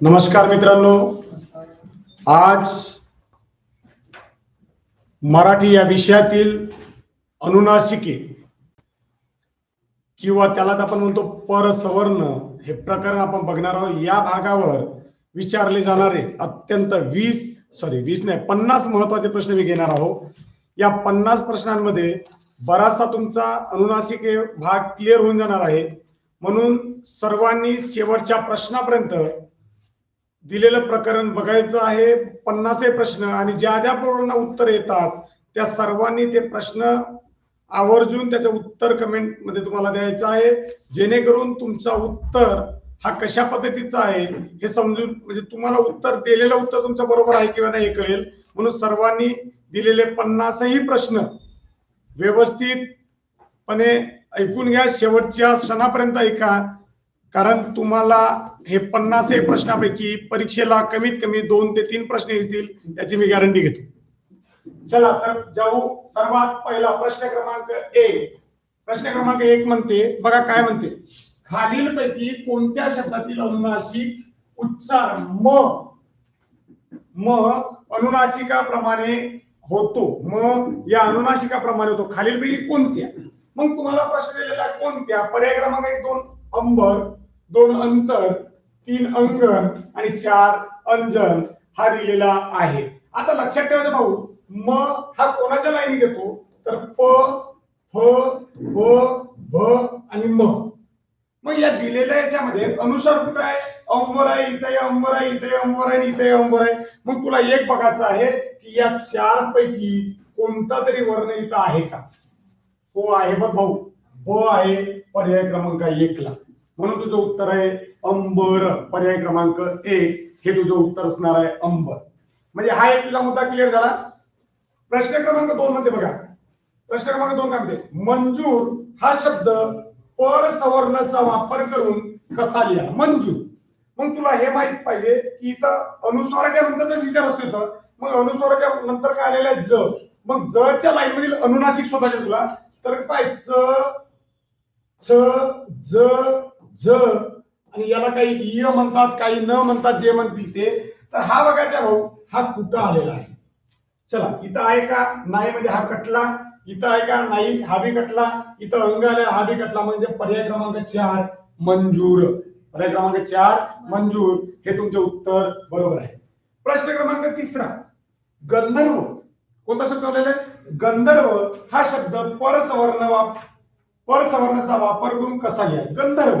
नमस्कार मित्रांनो. आज मराठी या विषयातील अनुनासिके किंवा त्यालाच आपण म्हणतो परसवर्ण हे प्रकरण आपण बघणार आहोत. या भागावर विचारले जाणारे अत्यंत वीस सॉरी वीस नाही पन्नास महत्त्वाचे प्रश्न मी घेणार आहोत. या पन्नास प्रश्नांमध्ये बराचसा तुमचा अनुनासिक भाग क्लिअर होऊन जाणार आहे. म्हणून सर्वांनी शेवटच्या प्रश्नापर्यंत दिलेलं प्रकरण बघायचं आहे. पन्नासे प्रश्न आणि ज्या ज्या पोरांना उत्तर येतात त्या सर्वांनी ते प्रश्न आवर्जून त्याचं उत्तर कमेंटमध्ये तुम्हाला द्यायचं आहे. जेणेकरून तुमचा उत्तर हा कशा पद्धतीचा आहे हे समजून म्हणजे तुम्हाला उत्तर दिलेलं उत्तर तुमचं बरोबर आहे किंवा नाही हे कळेल. म्हणून सर्वांनी दिलेले पन्नासही प्रश्न व्यवस्थितपणे ऐकून घ्या. शेवटच्या क्षणापर्यंत ऐका. कारण तुम्हाला हे पन्नास एक प्रश्नापैकी परीक्षेला कमीत कमी दोन ते तीन प्रश्न येतील याची मी गॅरंटी घेतो. चला तर जाऊ. सर्वात पहिला प्रश्न क्रमांक एक. प्रश्न क्रमांक एक म्हणते बघा काय म्हणते. खालीलपैकी कोणत्या शब्दातील अनुनासिक उच्चार म? म अनुनासिकाप्रमाणे होतो. मग या अनुनाशिकाप्रमाणे होतो. खालीलपैकी कोणत्या? मग तुम्हाला प्रश्न दिलेला कोणत्या? पर्याय क्रमांक एक दोन अंबर दोन अंतर तीन अंगण आणि चार अंजन हा दिलेला आहे. आता लक्षात ठेवायचं भाऊ. म हा कोणाच्या लाईनी घेतो? तर प फ भ आणि म. मग या दिलेल्या याच्यामध्ये अनुसार कुठं आहे? अंबर आहे इथे अंबर आहे इथे अंबर आहे इथे अंबर आहे मग तुला एक बघायचं आहे की या चार पैकी कोणता तरी वर्ण इथं आहे का? हो आहे बघ भाऊ. हो आहे पर्याय क्रमांक एकला म्हणून तुझं उत्तर आहे अंबर. पर्याय क्रमांक एक. हे तुझं उत्तर असणार आहे अंबर. म्हणजे हा एक तुझा मुद्दा क्लिअर झाला? प्रश्न क्रमांक दोन मध्ये बघा. प्रश्न क्रमांक दोन काय म्हणते? मंजूर हा शब्द पर सवर्णाचा वापर करून कसा लिहा? मंजू. मग तुला हे माहीत पाहिजे की इथं अनुस्वाराच्या नंतरचा विचार असतो इथं मग अनुस्वाराच्या नंतर काय आलेलं आहे? ज. मग जच्या लाईन मधील अनुनासिक शोधायचे तुला. तर काय? च छ ज ज. आणि याला काही इ म्हणतात काही न म्हणतात जे म्हणतील ते. तर हा बघायचा भाऊ हा कुठं आलेला आहे? चला इथं आहे का? नाही म्हणजे हा कटला. इथं आहे का नाही? हा बी कटला. इथं अंग आला हा बी कटला म्हणजे पर्याय क्रमांक चार मंजूर. पर्याय क्रमांक चार मंजूर. हे तुमचे उत्तर बरोबर आहे. प्रश्न क्रमांक तिसरा. गंधर्व. कोणता शब्द आलेला आहे? गंधर्व हा शब्द परसवर्ण वाप परसवर्णाचा वापर करून कसा घ्या गंधर्व.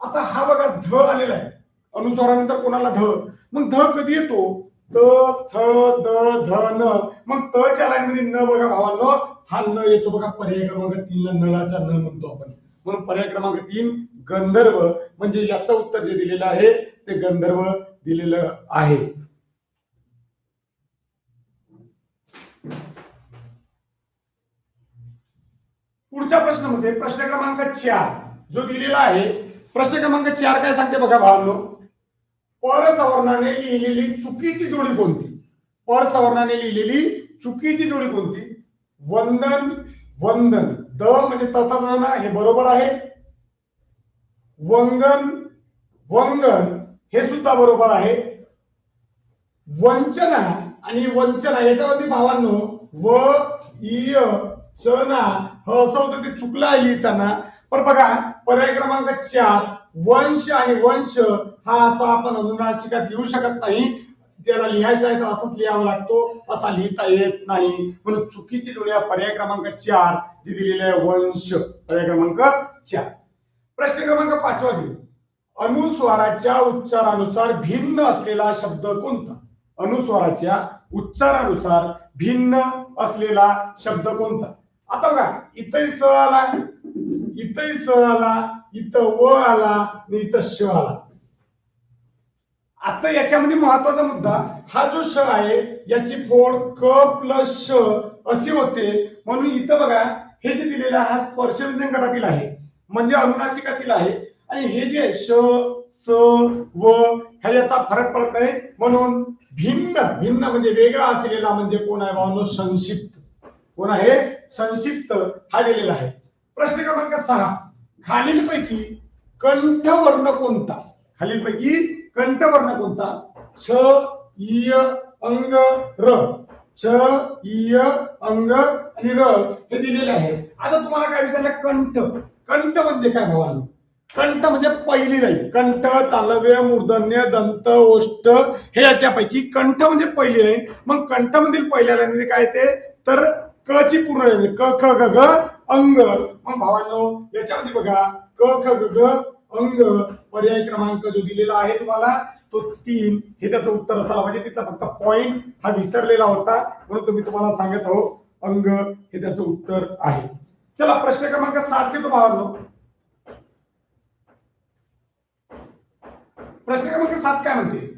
आता हा बघा ध आलेला आहे. अनुस्वारानंतर कोणाला ध? मग ध कधी येतो? त थ द ध न. मग त च्या लाईन मध्ये न बघा भावांनो. हा न येतो बघा पर्याय क्रमांक तीनला नळाचा न म्हणतो आपण. म्हणून पर्याय क्रमांक तीन गंधर्व. म्हणजे याचं उत्तर जे दिलेलं आहे ते गंधर्व दिलेलं आहे. पुढच्या प्रश्नामध्ये प्रश्न क्रमांक चार जो दिलेला आहे प्रश्न क्रमांक चार काय सांगते बघा भावनो? परसवर्णाने लिहिलेली चुकीची जोडी कोणती? परसवर्णाने लिहिलेली चुकीची जोडी कोणती? वंदन वंदन. द म्हणजे तथाना हे बरोबर आहे. वंगन वंगन हे सुद्धा बरोबर आहे. वंचना आणि वंचना याच्यावरती भावांनो व इय चना ह असं होतं ते चुकलं आहे लिहिताना. पण बघा पर्याय क्रमांक चार वंश आणि वंश हा असा आपण अनुनासिकात लिहू शकत नाही. त्याला लिहायचा आहे तर असंच लिहावा लागतो. असा लिहिता येत नाही. म्हणून चुकीची जोड्या पर्याय क्रमांक चार जी दिलेली आहे वंश. पर्याय क्रमांक चार. प्रश्न क्रमांक पाचवा घेऊ. अनुस्वाराच्या उच्चारानुसार भिन्न असलेला शब्द कोणता? अनुस्वाराच्या उच्चारानुसार भिन्न असलेला शब्द कोणता? आता बघा इथंही स आला इथंही स आला इथं व आला आणि इथं श आला. आता याच्यामध्ये महत्त्वाचा मुद्दा हा जो श आहे याची फोड क प्लस श अशी होते. म्हणून इथं बघा हे जे दिलेलं आहे हा स्पर्श गटातील आहे. म्हणजे अनुनासिकातील आहे. आणि हे जे श स व ह्या याचा फरक पडत नाही म्हणून भिन्न भिन्न म्हणजे वेगळा असलेला म्हणजे कोण आहे भावनो? संक्षिप्त. कोण आहे? संक्षिप्त हा दिलेला आहे. प्रश्न क्रमांक सहा. खालीलपैकी कंठवर्ण कोणता? खालीलपैकी कंठवर्ण कोणता? छ इय अंग र. छ इय अंग आणि र हे दिलेले आहे. आता तुम्हाला काय विचारलं? कंठ. कंठ म्हणजे काय भावांनो? कंठ म्हणजे पहिली लाईन कंठ तालव्य मूर्धन्य दंत ओष्ट हे याच्यापैकी कंठ म्हणजे पहिली लाईन. मग कंठ मधील पहिल्या लाईन म्हणजे काय येते? तर क ची पूर्ण लाईन क ख ग ग अंग. मग भावांनो याच्यामध्ये बघा. क ख ग ग अंग. पर्याय क्रमांक जो दिलेला आहे तुम्हाला तो तीन. हे त्याचं उत्तर असायला पाहिजे म्हणजे तिचा फक्त पॉइंट हा विसरलेला होता. म्हणून तुम्ही तुम्हाला सांगत आहो अंग हे त्याचं उत्तर आहे. चला प्रश्न क्रमांक सात घेतो भावांनो. प्रश्न क्रमांक सात काय म्हणते?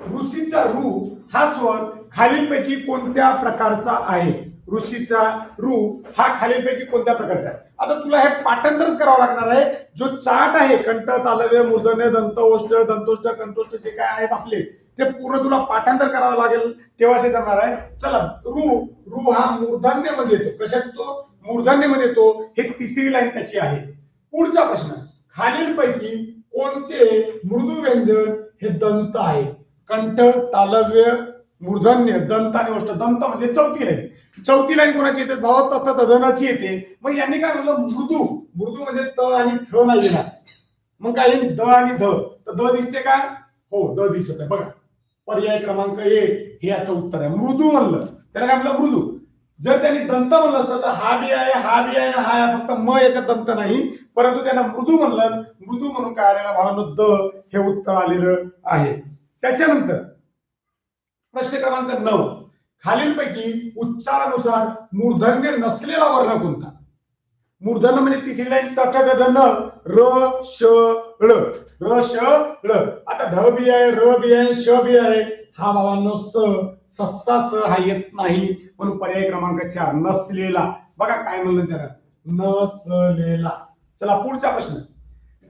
ऋषीचा रू हा स्वर खालीलपैकी कोणत्या प्रकारचा आहे? ऋषीचा रू हा खालीलपैकी कोणत्या प्रकारचा आहे? आता तुला हे पाठांतरच करावं लागणार आहे. जो चाट आहे कंठ तालव्य मूर्धन्य दंत ओष्ट दंतोष्ट कंतोष्ट जे काय आहेत आपले ते पूर्ण तुला पाठांतर करावं लागेल तेव्हा हे जमणार आहे. चला रू रू हा मूर्धन्यमध्ये येतो. कशात तो मूर्धन्यमध्ये येतो. हे तिसरी लाईन त्याची आहे. पुढचा प्रश्न. खालीलपैकी कोणते मृदू व्यंजन हे दंत आहे कंठ तालव्य मूर्धन्य दंत आणि ओष्ट दंत म्हणजे चौथी लाईन. चौथी लाईन कोणाची येते? भाव तथा तदनाची येते. मग यांनी काय म्हणलं मृदू. मृदू म्हणजे त आणि थ नाही येणार. मग काय येईल? द आणि ध. तर द दिसते का? हो द दिसत आहे. बघा. पर्याय क्रमांक एक. हे याचं उत्तर आहे. मृदू म्हणलं. त्याला काय म्हणलं मृदू. जर त्यांनी दंत म्हणलं असतं तर हा बी आहे हा बी आहे हा आहे. फक्त म याच्यात दंत नाही. परंतु त्यांना मृदू म्हणलं. मृदू म्हणून काय आलेलं? भावानं द हे उत्तर आलेलं आहे. त्याच्यानंतर प्रश्न क्रमांक नऊ. खालीलपैकी उच्चारानुसार मूर्धन्य नसलेला वर्ण कोणता? मूर्धन्य म्हणजे तिसरी लाईन र श ळ. र श ळ. आता ढ बी आहे र बी आहे श बी आहे. हा भावांनो स सस्ता स हा येत नाही. म्हणून पर्याय क्रमांक चार नसलेला. बघा काय म्हणलं त्याला? नसलेला. चला पुढचा प्रश्न.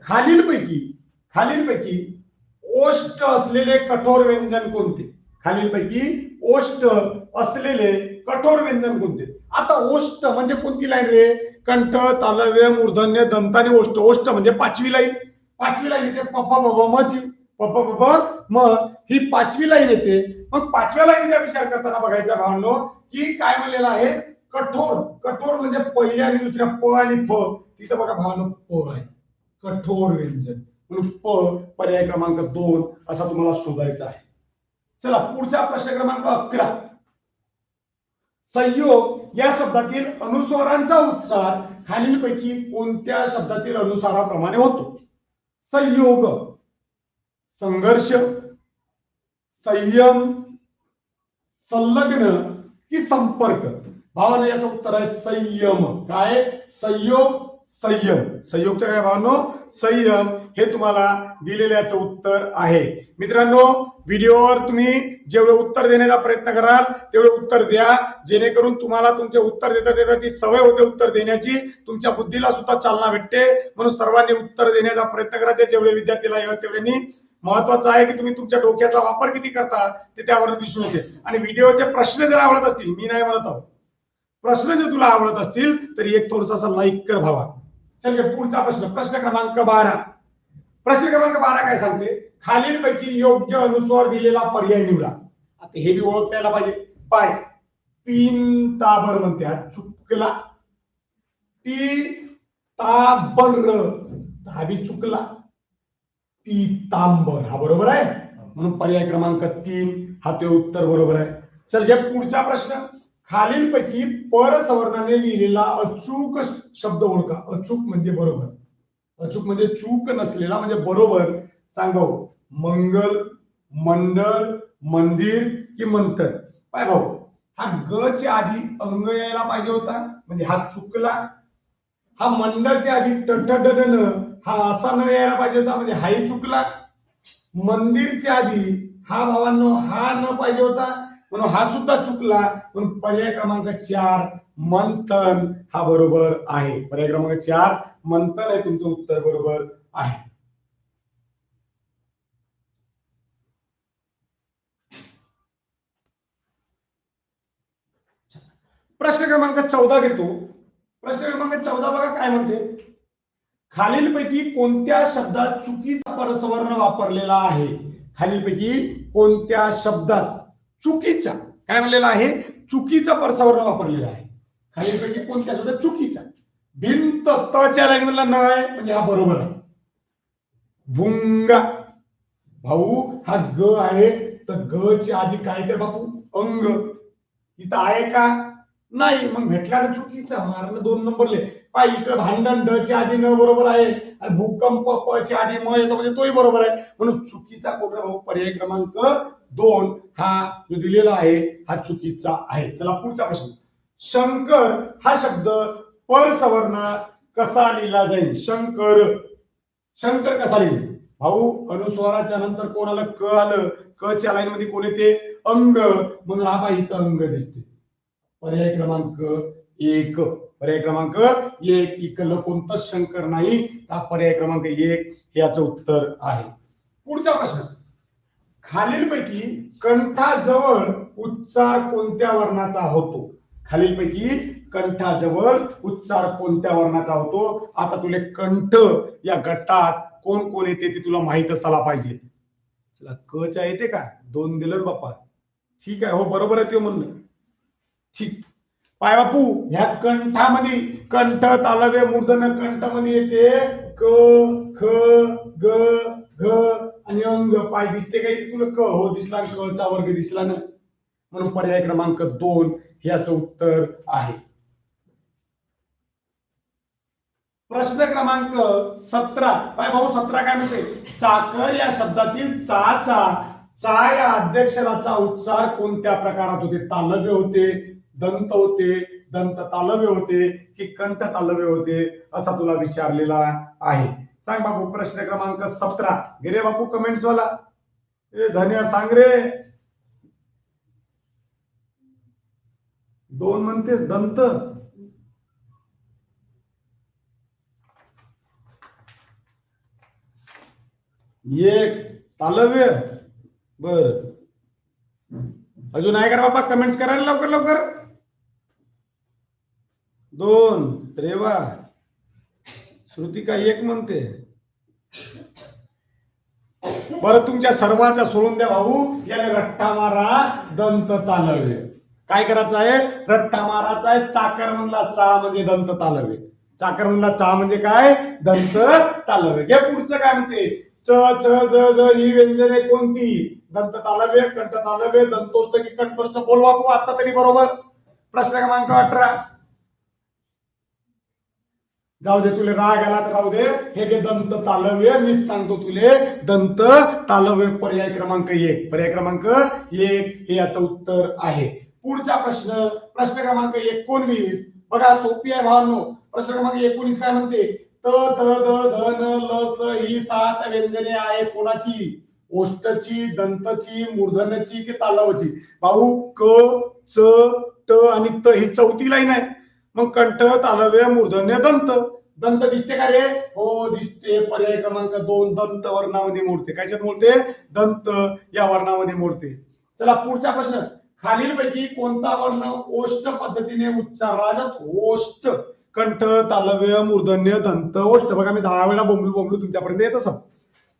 खालीलपैकी खालीलपैकी ओष्ट असलेले कठोर व्यंजन कोणते? खालीलपैकी ओष्ट असलेले कठोर व्यंजन कोणते? आता ओष्ट म्हणजे कोणती लाईन रे? कंठ तालव्य मूर्धन्य दंत आणि ओष्ट ओष्ट म्हणजे पाचवी लाईन पाचवी लाईन येते पप्पा बाबा मची पप्पा बाबा म. ही पाचवी लाईन येते. मग पाचव्या लाईनचा विचार करताना बघायचा भावनो की काय म्हणलेलं आहे? कठोर. कठोर म्हणजे पहिल्या आणि दुसऱ्या प आणि फ. तिथं बघा भावनो प आहे. कठोर व्यंजन. म्हणून प पर्याय क्रमांक दोन असा तुम्हाला शोधायचा आहे. चला पुढचा प्रश्न क्रमांक अकरा. संयोग या शब्दातील अनुस्वारांचा उच्चार खालीलपैकी कोणत्या शब्दातील अनुसाराप्रमाणे होतो? संयोग संघर्ष संयम संलग्न की संपर्क? भावानं याचं उत्तर आहे संयम. काय? संयोग संयम. संयुक्त काय भावानो? संयम. हे तुम्हाला दिलेल्याचं उत्तर आहे. मित्रांनो व्हिडिओवर तुम्ही जेवढे उत्तर देण्याचा प्रयत्न कराल तेवढे उत्तर द्या. जेणेकरून तुम्हाला तुमचे उत्तर देता देता ती सवय होते उत्तर देण्याची. तुमच्या बुद्धीला सुद्धा चालना भेटते. म्हणून सर्वांनी उत्तर देण्याचा प्रयत्न करायचे जेवढे विद्यार्थीला येईल तेवढ्यांनी. महत्वाचं आहे की तुम्ही तुमच्या डोक्याचा वापर किती करता ते त्यावर दिसून येते. आणि व्हिडिओचे प्रश्न जर आवडत असतील मी नाही म्हणत आहोत. प्रश्न जर तुला आवडत असतील तर एक थोडासा लाईक कर भावा. चल पुढचा प्रश्न. प्रश्न क्रमांक बारा. प्रश्न क्रमांक बारा काय सांगते? खालीलपैकी योग्य अनुस्वार दिलेला पर्याय निवडा. आता हे बी ओळखता यायला पाहिजे. पाय. पिन ताबर म्हणते हा. चुकला. पी ताबर. हा बी चुकला. पितांबर हा बरोबर आहे? म्हणून पर्याय क्रमांक तीन हा ते उत्तर बरोबर आहे. चल घ्या पुढचा प्रश्न. खालीलपैकी पर सवर्णाने लिहिलेला अचूक शब्द ओळखा. अचूक म्हणजे बरोबर. अचूक म्हणजे चूक नसलेला म्हणजे बरोबर सांगा हो. मंगल मंडळ मंदिर कि मंथन. पाय भाऊ हा ग च्या आधी अंग यायला पाहिजे होता म्हणजे हा चुकला. हा मंडळच्या आधी टटडन हा असा न यायला पाहिजे होता म्हणजे हाही चुकला. मंदिरच्या आधी हा भावांनो हा न पाहिजे होता म्हणून हा सुद्धा चुकला म्हणून पर्याय क्रमांक चार मंथन हा बरोबर आहे. पर्याय क्रमांक चार मंथन आहे तुमचं उत्तर बरोबर आहे. प्रश्न क्रमांक चौदा घेतो. प्रश्न क्रमांक चौदा बघा काय म्हणते? खालीलपैकी कोणत्या शब्दात चुकीचा परसवर्ण वापरलेला आहे? खालीलपैकी कोणत्या शब्दात? चुकीचा. काय म्हणलेला आहे? चुकीचा परसावर्ण वापरलेला आहे. खालीलपैकी कोणत्या सुद्धा चुकीचा. भिंत तच्या रंगला न आहे म्हणजे हा बरोबर आहे. भुंगा. भाऊ हा ग आहे. तर ग ची आधी काय तर बापू? अंग. इथं आहे का? नाही. मग भेटला ना चुकीचा. मारणं दोन नंबरले पाय इकडे भांडण ड च्या आधी न बरोबर आहे. आणि भूकंप प च्या आधी म येतो म्हणजे तोही बरोबर आहे. म्हणून चुकीचा कोणता भाऊ पर्याय क्रमांक दोन हा जो दिलेला आहे हा चुकीचा आहे. चला पुढचा प्रश्न. शंकर हा शब्द परसवर्ण कसा लिहिला जाईल? शंकर. शंकर कसा लिहिल? भाऊ अनुस्वाराच्या नंतर कोणाला क आलं? क च्या लाईन मध्ये कोण येते? अंग. म्हणून हा बाई इथं अंग दिसते. पर्याय क्रमांक एक. पर्याय क्रमांक एक. इकडलं कोणतंच शंकर नाही. हा पर्याय क्रमांक एक याचं उत्तर आहे. पुढचा प्रश्न. खालीलपैकी कंठाजवळ उच्चार कोणत्या वर्णाचा होतो? खालीलपैकी कंठाजवळ उच्चार कोणत्या वर्णाचा होतो? आता तुले कंठ या गटात कोण कोण येते ते तुला माहीत असायला पाहिजे. चला क च्या येते का? दोन दिलं बाप्पा. ठीक आहे हो बरोबर आहे ते म्हणलं. ठीक. पाय बापू ह्या कंठामध्ये कंठ तालवे मूर्धन कंठामध्ये येते क ख ग घ आणि अंग पाय दिसते का तुला? क. हो दिसला क चा वर्ग दिसला ना. म्हणून पर्याय क्रमांक दोन याचं उत्तर आहे. प्रश्न क्रमांक सतरा. पाय भाऊ सतरा काय म्हणते? चाकर या शब्दातील चाचा चा या अध्यक्षराचा उच्चार कोणत्या प्रकारात होते? तालव्य होते दंत होते दंत तालव्य होते की कंठ तालव्य होते असा तुला विचारलेला आहे. सांग बापू प्रश्न क्रमांक सतरा. गेले बापू कमेंट्स वाला. ए धन्या सांग रे. दोन म्हणते दंत. एक तालव्य. बर. अजून आहे का बाबा कमेंट्स करायला लवकर लवकर. दोन त्रेवा श्रुतिका एक म्हणते. बरं तुमच्या सर्वांचा सोडून द्या भाऊ. याने रट्टा मारा दंत तालव्य काय करायचं आहे? रट्टा मारायचा आहे चाकर म्हणला चा म्हणजे दंत तालव्य चाकर म्हणला चा म्हणजे काय? दंत तालव्य घे पुढचं काय म्हणते? च च ज ज ही व्यंजने कोणती? दंत तालवे कंठ तालवे दंतोष्ट की कंठोष्ट बोल बापू आता तरी बरोबर. प्रश्न क्रमांक अठरा. जाऊ दे तुले राग आला तर राहू दे. हे घे दंत तालव्य. मीच सांगतो तुले दंत तालव्य पर्याय क्रमांक एक. पर्याय क्रमांक एक हे याचं उत्तर आहे. पुढचा प्रश्न प्रश्न क्रमांक एकोणवीस. बघा सोपी आहे भावांनो. प्रश्न क्रमांक एकोणीस काय म्हणते? त त द ध न ल स ही सात व्यंजने आहे कोणाची? ओष्टची दंतची मूर्धनची की तालवची भाऊ क च ट आणि त ही चौथी लाईन आहे. मग कंठ तालव्य मूर्धन्य दंत. दंत दिसते का रे? हो दिसते. पर्याय क्रमांक दोन दंत वर्णामध्ये मोडते. कायच्यात मोडते? दंत या वर्णामध्ये मोडते. चला पुढचा प्रश्न. खालीलपैकी कोणता वर्ण ओष्ट पद्धतीने उच्चारला जातो ओष्ट कंठ तालव्य मूर्धन्य दंत ओष्ट बघा मी दहा वेळा बोंबलू बोंबलू तुमच्यापर्यंत येत असं.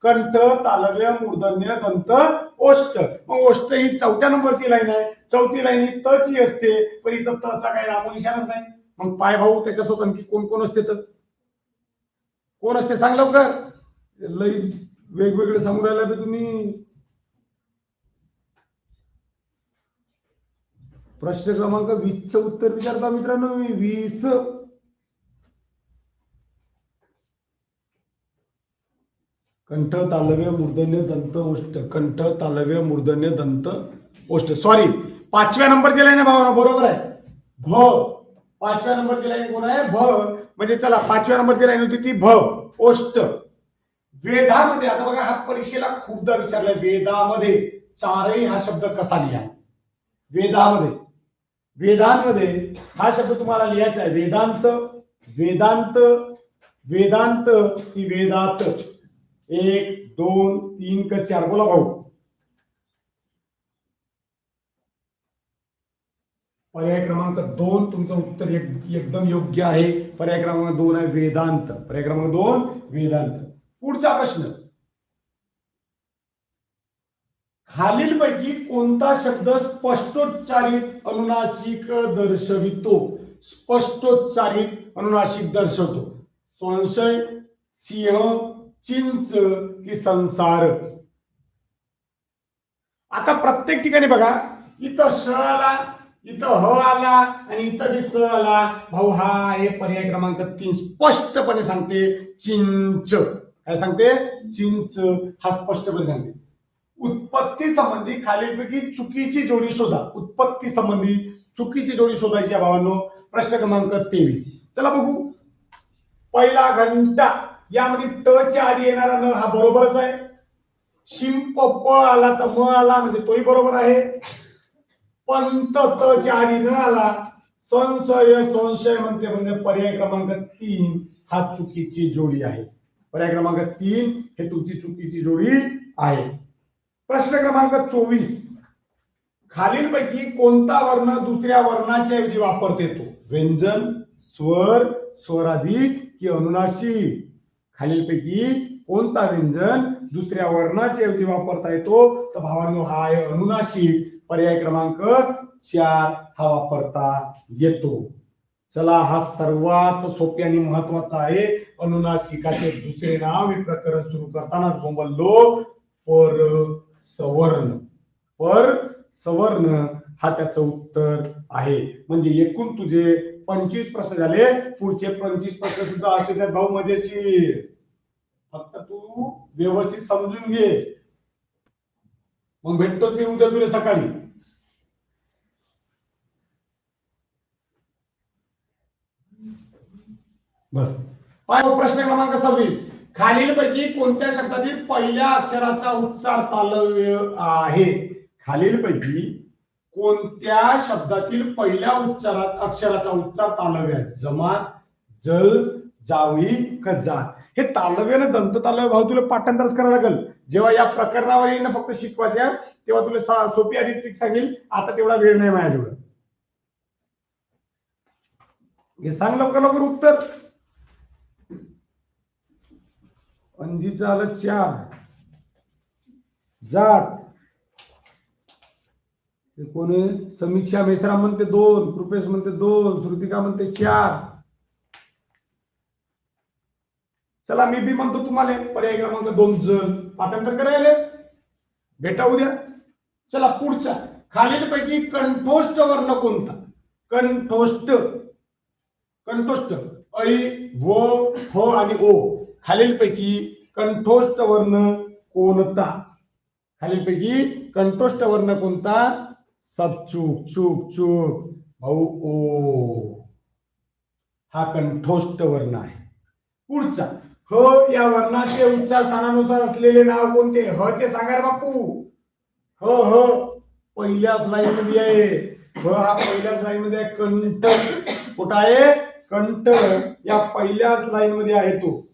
कंठ तालव्य मूर्धन्य दंत ओष्ट मग ओष्ट ही चौथ्या नंबरची लाईन आहे. चौथी लाईन ही तची असते. पण इथं तचा चा काही नामोनिशाणच नाही. मग पाय भाऊ त्याच्यासोबत आणखी कोण कोण असते तर? कोण असते सांग लवकर. लई वेगवेगळे सांगू राहिला बी तुम्ही. प्रश्न क्रमांक वीस च उत्तर विचारता मित्रांनो मी. वीस. कंठ तालव्य मूर्धन्य दंत ओष्ट कंठ तालव्य मूर्धन्य दंत ओष्ट सॉरी पाचव्या नंबर लाईन ना भावना बरोबर आहे. भ. पाचव्या नंबरची लाईन कोण आहे? भ. म्हणजे चला पाचव्या नंबरची लाईन होती ती भ. ओष्ट वेदामध्ये आता बघा हा परीक्षेला खूपदा विचारलाय. वेदामध्ये चारही हा शब्द कसा लिहा वेदामध्ये. वेदांमध्ये हा शब्द तुम्हाला लिहायचा आहे. वेदांत वेदांत वेदांत की वेदात. एक दोन तीन क चार. बोला भाऊ. पर्याय क्रमांक दोन तुमचं उत्तर एक- एकदम योग्य आहे. पर्याय क्रमांक दोन आहे वेदांत. पर्याय क्रमांक दोन वेदांत. पुढचा प्रश्न. खालीलपैकी कोणता शब्द स्पष्टोच्चारित अनुनासिक दर्शवितो? स्पष्टोच्चारित अनुनासिक दर्शवतो. संशय सिंह चिंच की संसार. आता प्रत्येक ठिकाणी बघा इथं श इथं ह आला आणि इथं बी स आला. भाऊ हा आहे पर्याय क्रमांक तीन स्पष्टपणे सांगते. चिंच. काय सांगते? चिंच. हा स्पष्टपणे सांगते. उत्पत्ती संबंधी खालीलपैकी चुकीची जोडी शोधा. उत्पत्ती संबंधी चुकीची जोडी शोधायची आहे भावांनो. प्रश्न क्रमांक तेवीस. चला बघू. पहिला घंटा. यामध्ये ट च्या आधी येणारा न हा बरोबरच आहे. शिंप प आला तर म आला म्हणजे तोही बरोबर आहे. पंत त आधी न आला संशय संशय म्हणते म्हणजे पर्याय क्रमांक तीन हा चुकीची जोडी आहे. पर्याय क्रमांक तीन हे तुमची चुकीची जोडी आहे. प्रश्न क्रमांक चोवीस. खालीलपैकी कोणता वर्ण दुसऱ्या वर्णाच्या ऐवजी वापरता येतो? व्यंजन स्वर स्वराधिक कि अनुनाशी खालीलपैकी कोणता व्यंजन दुसऱ्या वर्णाच्या ऐवजी वापरता येतो? तर भावांनो हा आहे अनुनासिक. पर्याय क्रमांक चार हा वापरता येतो. चला हा सर्वात सोपे आणि महत्त्वाचा आहे. अनुनासिकाचे दुसरे नाव मी प्रकरण सुरू करताना जो पर सवर्ण पर सवर्ण हा त्याचं उत्तर आहे. म्हणजे एकूण तुझे पंचवीस प्रश्न झाले. पुढचे पंचवीस प्रश्न सुद्धा असेच आहेत भाऊ मजेशीर. फक्त तू व्यवस्थित समजून घे. मग भेटतो मी उद्या तुला सकाळी? बर. पाय हो, प्रश्न क्रमांक सव्वीस. खालीलपैकी कोणत्या शब्दातील पहिल्या अक्षराचा उच्चार तालव्य आहे? खालीलपैकी कोणत्या शब्दातील पहिल्या उच्चारात अक्षराचा उच्चार तालव्य आहे? जमात जल जावळी कजा हे तालव्य न दंत तालव्य भाऊ तुला पाठांतरच करावं लागेल. जेव्हा या प्रकरणावर ना फक्त शिकवायच्या तेव्हा तुला सा- सोपी आणि ट्रिक सांगेल. आता तेवढा वेळ नाही माझ्याजवळ. हे सांग लवकर लवकर उत्तर. अंजीचं आलं चार. जात. हे कोण आहे? समीक्षा मेश्रा म्हणते दोन कृपेश म्हणते दोन श्रुतिका म्हणते चार. चला मी बी म्हणतो तुम्हाला पर्याय क्रमांक दोन जण पाठांतर करायला? भेटा उद्या. चला पुढचा. खालीलपैकी कंठोष्ट वर्ण कोणता? कंठोष्ट. कंठोष्ट. ऐ व हो आणि ओ. खालीलपैकी कंठोष्ट वर्ण कोणता? खालीलपैकी कंठोष्ट वर्ण कोणता? सब चूक चूक भाऊ ओ. हा कंठोष्ट वर्ण आहे. पुढचा. ह या वर्णाचे उच्चार स्थानानुसार असलेले नाव कोणते? ह चे सांगा बापू. ह ह. पहिल्या स्लाईडमध्ये आहे. ह हा पहिल्या स्लाईडमध्ये आहे. कंठ. कुठं आहे? कंठ. या पहिल्या स्लाईडमध्ये आहे तो.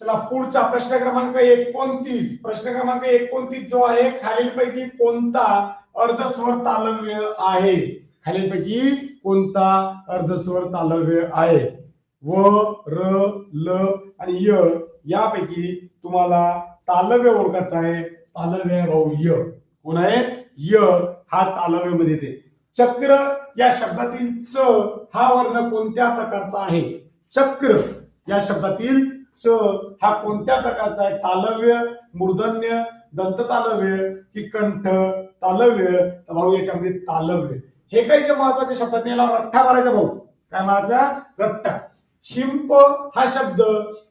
चला पुढचा प्रश्न क्रमांक एकोणतीस. प्रश्न क्रमांक एकोणतीस जो आहे खालीलपैकी कोणता अर्धस्वर तालव्य आहे? खालीलपैकी कोणता अर्धस्वर तालव्य आहे? व र ल आणि य यापैकी तुम्हाला तालव्य ओळखायचा आहे तालव्य भाऊ य. कोण आहे? य हा तालव्यमध्ये येते. चक्र या शब्दातील च हा वर्ण कोणत्या प्रकारचा आहे? चक्र या शब्दातील स हा कोणत्या प्रकारचा आहे? तालव्य मूर्धन्य दंत तालव्य की कंठ तालव्य? भाऊ याच्यामध्ये तालव्य. हे काही जे महत्त्वाचे शब्द याला रठ्ठा मारायचा भाऊ. काय मारायचा रठ्ठा. शिंप हा शब्द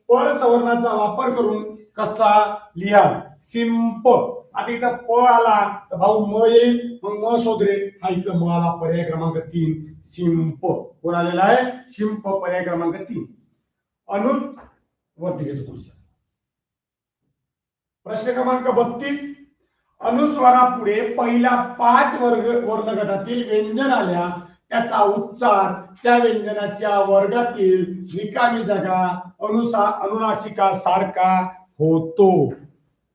पळ सवर्णाचा वापर करून कसा लिहा सिंप. आता इथं प आला तर भाऊ म येईल मग म शोधरे हा इथं म आला पर्याय क्रमांक तीन. शिंप कोण आलेला आहे? शिंप पर्याय क्रमांक तीन. अनु वरती घेतो तुमचा प्रश्न क्रमांक बत्तीस. अनुस्वारापुढे पहिल्या पाच वर्ग वर्णगटातील व्यंजन आल्यास त्याचा उच्चार त्या व्यंजनाच्या वर्गातील रिकामी जागा अनुसा अनुनासिका सारखा होतो.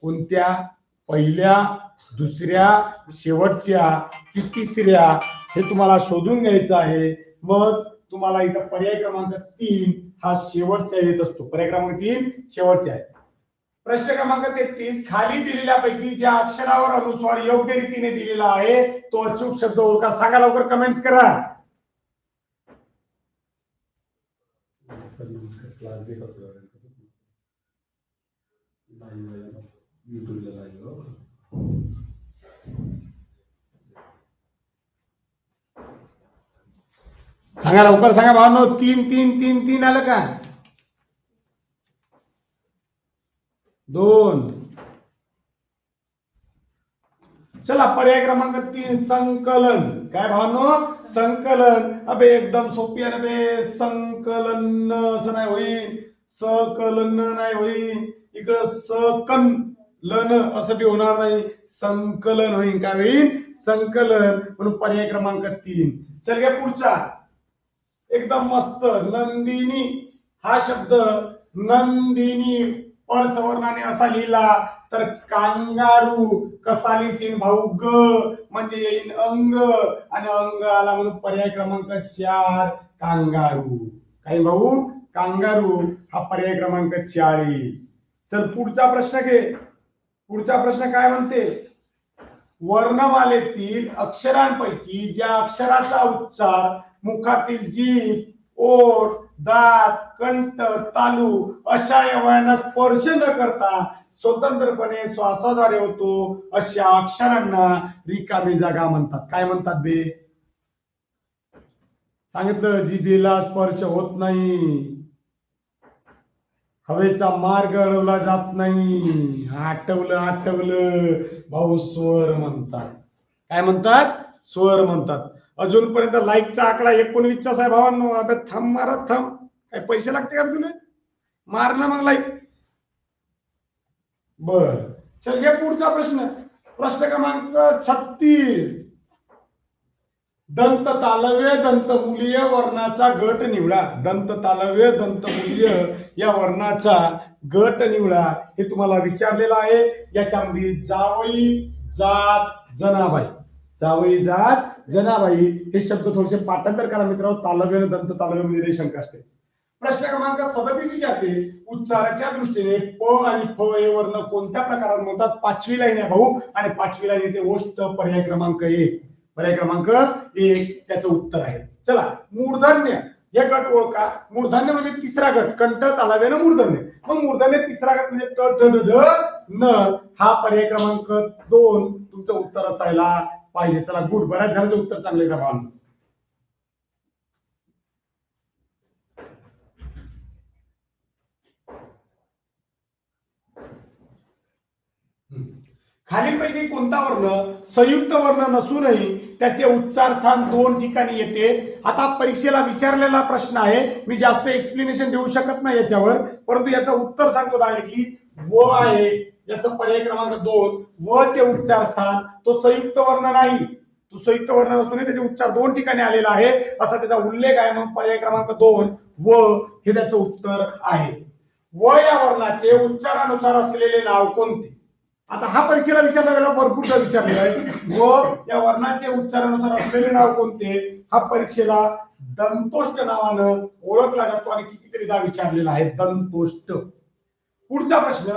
कोणत्या? पहिल्या दुसऱ्या शेवटच्या कि तिसऱ्या हे तुम्हाला शोधून घ्यायचं आहे. मग तुम्हाला इथं पर्याय क्रमांक तीन हा शेवटचा येत असतो. पर्याय क्रमांक तीन शेवटचा आहे. प्रश्न क्रमांक तेहतीस खाली दिलेल्यापैकी ज्या अक्षरावर अनुस्वार योग्य रीतीने दिलेला आहे तो अचूक शब्द ओळखा सांगा लवकर कमेंट्स करा. क्लास घेत होतो लाईव्ह युट्यूबला लाईव्ह सांगा लवकर सांगा भावनो तीन तीन तीन तीन आलं का? दोन. चला पर्याय क्रमांक तीन संकलन. काय भावनो? संकलन. अबे एकदम सोपी आहे बे. संकलन असं नाही होईल सकलन नाही होईल इकडं सकन लन असं बी होणार नाही. संकलन होईल काय होईल संकलन. म्हणून पर्याय क्रमांक तीन. चल घ्या पुढचा. एकदम मस्त. नंदिनी. हा शब्द नंदिनी परसवर्णाने असा लिहिला तर कांगारू कसा लिहिसीन भाऊ ग म्हणजे येईन अंग आणि अंग आला म्हणून पर्याय क्रमांक चार कांगारू. काही भाऊ? कांगारू हा पर्याय क्रमांक चार येईल. चल पुढचा प्रश्न घे. पुढचा प्रश्न काय म्हणते? वर्णमालेतील अक्षरांपैकी ज्या अक्षराचा उच्चार मुखातील जीभ ओठ दात कंठ तालू अशा अवयवांना स्पर्श न करता स्वतंत्रपणे श्वासाद्वारे होतो अशा अक्षरांना रिकामी जागा म्हणतात. काय म्हणतात बे? सांगितलं जिभेला स्पर्श होत नाही. हवेचा मार्ग अडवला जात नाही. आटवलं आटवलं भाऊ स्वर म्हणतात. काय म्हणतात? स्वर म्हणतात. अजूनपर्यंत लाईकचा आकडा एकोणवीसचा साहेब भावांनो आता थांब मारत थांब. काय पैसे लागते का तुला? मार ना मग लाईक. बर. चल घे पुढचा प्रश्न. प्रश्न क्रमांक छत्तीस. दंत तालव्य दंत वर्णाचा गट निवडा. दंत तालव्य दंतमूल्य या वर्णाचा गट निवडा. हे तुम्हाला विचारलेलं आहे. याच्यामध्ये जावई जात जनाबाई. जावई जात जनाबाई हे शब्द थोडेसे पाठांतर करा मित्रांनो. तालव्य आणि दंत तालव्य म्हणजे शंका असते. प्रश्न क्रमांक सदतीस जाते. उच्चाराच्या दृष्टीने प आणि फ हे वर्ण कोणत्या प्रकारात म्हणतात? पाचवी लाईन आहे भाऊ. आणि पाचवी लाईन येते ओष्ट पर्याय क्रमांक एक. पर्याय क्रमांक एक त्याचं उत्तर आहे. चला मूर्धन्य. हे गट ओळखा. मूर्धन्य म्हणजे तिसरा गट. कंठ तालाव्यानं मूर्धन्य. मग मूर्धन्य तिसरा गट म्हणजे ट ड न. हा पर्याय क्रमांक दोन तुमचं उत्तर असायला पाहिजे. चला गुड. बऱ्याच जणांचं उत्तर चांगले का भावांनो? खालीलपैकी कोणता वर्ण संयुक्त वर्ण नसूनही त्याचे उच्चार स्थान दोन ठिकाणी येते. आता परीक्षेला विचारलेला प्रश्न आहे. मी जास्त एक्सप्लेनेशन देऊ शकत नाही याच्यावर. परंतु याचं उत्तर सांगतो डायरेक्टली. व आहे. याचा पर्याय क्रमांक दोन व चे उच्चार स्थान तो संयुक्त वर्ण नाही. तो संयुक्त वर्ण नसून त्याचे उच्चार दोन ठिकाणी आलेला आहे असा त्याचा उल्लेख आहे. मग पर्याय क्रमांक दोन व हे त्याचं उत्तर आहे. व या वर्णाचे उच्चारानुसार असलेले नाव कोणते? आता हा परीक्षेला विचारला गेला भरपूरदा विचारलेला आहे. व या वर्णाचे उच्चारानुसार असलेले नाव कोणते? हा परीक्षेला दंतोष्ट नावानं ओळखला जातो आणि कितीतरीदा विचारलेला आहे. दंतोष्ट. पुढचा प्रश्न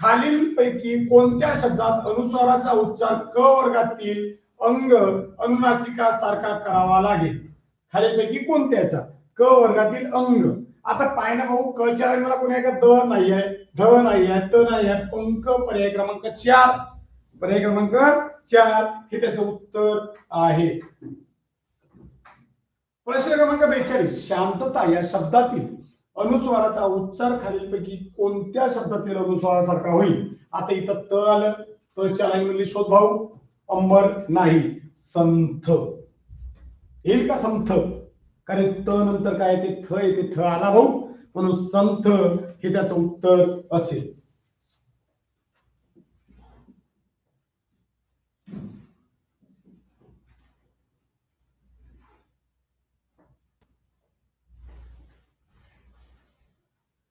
खालील पैकी कोणत्या शब्दात अनुस्वाराचा उच्चार क वर्गातील अंग अनुनासिका सारखा करावा लागेल? खालीलपैकी कोणत्याचा? क वर्गातील अंग. आता पाय ना भाऊ क च्या मला कोणी आहे का द नाही आहे ध नाही आहे त नाही आहे पंक पर्याय क्रमांक चार. पर्याय क्रमांक चार हे त्याचं उत्तर आहे. प्रश्न क्रमांक बेचाळीस. शांतता या शब्दातील अनुस्वाराचा उच्चार खालीलपैकी कोणत्या शब्दातील अनुस्वारासारखा होईल? आता इथं त आलं. त च्या लाईन मधली शोध भाऊ. अंबर नाही संथ. येईल का संथ? कारण त नंतर काय येते? थ येते. थ आला भाऊ. म्हणून संथ हे त्याचं उत्तर असेल.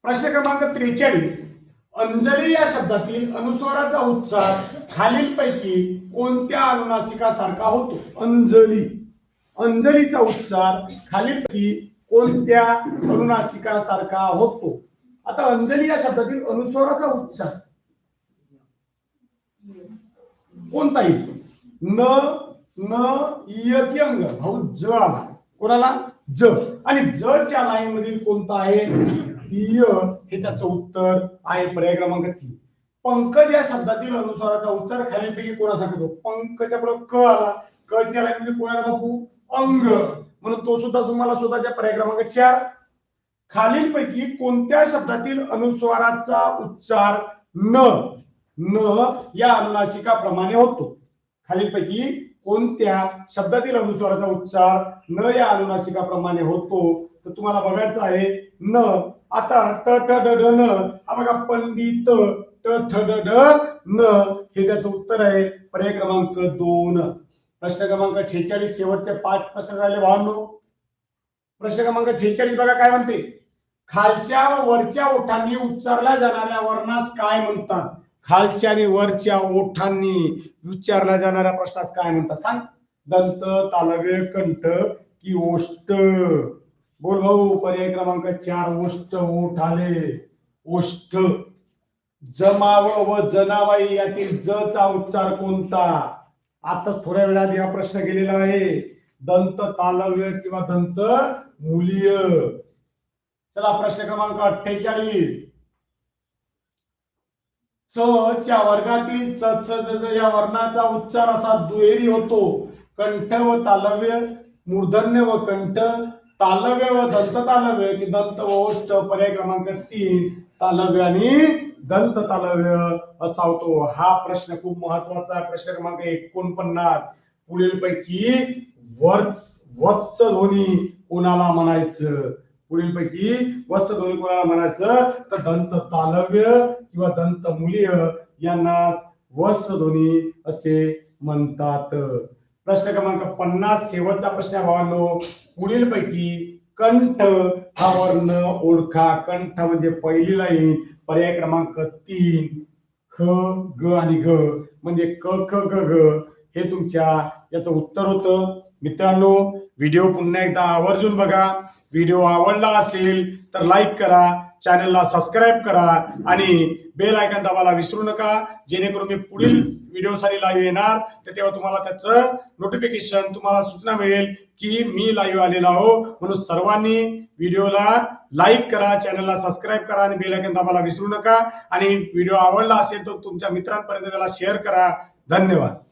प्रश्न क्रमांक त्रेचाळीस. अंजली या शब्दातील अनुस्वाराचा उच्चार खालीलपैकी कोणत्या अनुनासिकासारखा होतो? अंजली. अंजलीचा उच्चार खालीलपैकी कोणत्या अनुनासिकासारखा होतो? आता अंजली या शब्दातील अनुस्वाराचा उच्चार. कोणता येतो न न इयकी अंग. भाऊ ज आला. कोणाला? ज. आणि ज च्या लाईन मधील कोणता आहे? इय हे त्याचं उत्तर आहे पर्याय क्रमांक तीन. पंकज या शब्दातील अनुस्वाराचा उच्चार खालीलपैकी कोणाचा करतो पंकच्या पुढे क आला. क च्या लाईन मध्ये कोणाला बापू अंग. म्हणून तो सुद्धा तुम्हाला स्वतःच्या पर्याय क्रमांक चार. खालीलपैकी कोणत्या शब्दातील अनुस्वाराचा उच्चार न न या अनुनासिकाप्रमाणे होतो? खालीलपैकी कोणत्या शब्दातील अनुस्वाराचा उच्चार न या अनुनासिकाप्रमाणे होतो? तर तुम्हाला बघायचं आहे न. आता ट ठ ड ड न. हा बघा पंडित ट ठ ड ड न. हे त्याचं उत्तर आहे. पर्याय क्रमांक दोन. प्रश्न क्रमांक छेचाळीस शेवटचे पाच प्रश्न राहिले भावांनो. प्रश्न क्रमांक छेचाळीस बघा काय म्हणते? खालच्या व वरच्या ओठांनी उच्चारल्या जाणाऱ्या वर्णास काय म्हणतात? खालच्या आणि वरच्या ओठांनी उच्चारल्या जाणाऱ्या प्रश्नास काय म्हणतात? सांग. दंत तालव्य कंठ की ओष्ट बोल भाऊ पर्याय क्रमांक चार ओष्ट ओठ आले. ओष्ट जमाव व जनाबाई यातील ज चा उच्चार कोणता? आताच थोड्या वेळात हा प्रश्न गेलेला आहे. दंत तालव्य किंवा दंत मूल्य. चला प्रश्न क्रमांक अठ्ठेचाळीस. च च्या वर्गातील च च या वर्णाचा उच्चार असा दुहेरी होतो. कंठ व तालव्य मूर्धन्य व कंठ तालव्य व दंत तालव्य की दंत व ओष्ठ पर्याय क्रमांक तीन तालव्य आणि दंत तालव्य असा होतो हा प्रश्न खूप महत्त्वाचा आहे. प्रश्न क्रमांक एकोणपन्नास. पुढील पैकी वत्स वत्स ध्वनी कोणाला म्हणायचं? पुढील पैकी वत्स ध्वनी कोणाला म्हणायचं? तर दंत तालव्य किंवा दंत मूल्य यांना वत्स ध्वनी असे म्हणतात. प्रश्न क्रमांक पन्नास शेवटचा प्रश्न भावांनो पुढील पैकी कंठ हा वर्ण ओळखा. कंठ म्हणजे पहिली लाईन. पर्याय क्रमांक तीन ख ग आणि ग म्हणजे क ख ग ग हे तुमच्या याचं उत्तर होतं. मित्रांनो व्हिडिओ पुन्हा एकदा आवर्जून बघा. व्हिडिओ आवडला असेल तर लाईक करा. चॅनलला सबस्क्राईब करा आणि बेल आयकॉन दाबायला विसरू नका. जेणेकरून मी पुढील व्हिडिओसाठी लाईव्ह येणार. तर तेव्हा तुम्हाला त्याचं नोटिफिकेशन तुम्हाला सूचना मिळेल की मी लाईव्ह आलेला आहो. म्हणून सर्वांनी व्हिडिओला लाईक करा चॅनलला सबस्क्राईब करा आणि बेल आयकन दाबायला विसरू नका. आणि व्हिडिओ आवडला असेल तर तुमच्या मित्रांपर्यंत त्याला शेअर करा. धन्यवाद.